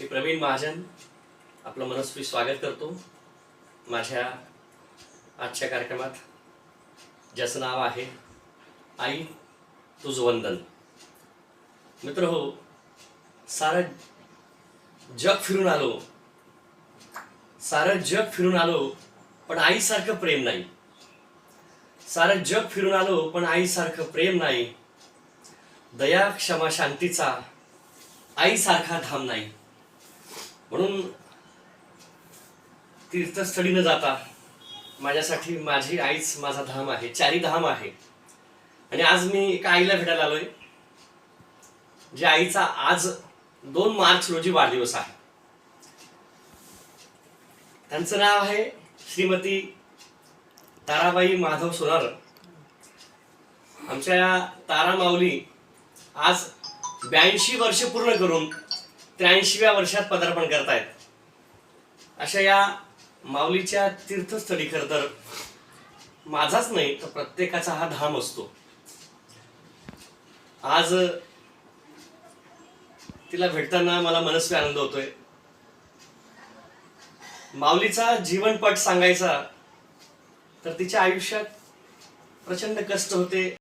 मी प्रवीण महाजन आपलं मनस्वी स्वागत करतो माझ्या आजच्या कार्यक्रमात ज्याचं नाव आहे आई तुझं वंदन. मित्र हो सारं जग फिरून आलो. सारं जग फिरून आलो पण आईसारखं प्रेम नाही. सारं जग फिरून आलो पण आईसारखं प्रेम नाही. दया क्षमा शांतीचा आईसारखा धाम नाही. म्हणून तीर्थस्थळी न जाता. माझ्यासाठी माझी आईच माझा धाम आहे चारी धाम आहे. आणि आज मी एका आईला भेटायला आलोय जे आईचा आज दोन मार्च रोजी वाढदिवस आहे. त्यांचं नाव आहे श्रीमती ताराबाई माधव सोनार. आमच्या तारा माऊली आज ब्याऐंशी वर्ष पूर्ण करून त्र्याऐंशीव्या वर्षात पदार्पण करतायत. अशा या माऊलीच्या तीर्थस्थळी खर तर माझाच नाही तर प्रत्येकाचा हा धाम असतो. आज तिला भेटताना मला मनस्वी आनंद होतोय. माऊलीचा जीवनपट सांगायचा तर तिच्या आयुष्यात प्रचंड कष्ट होते.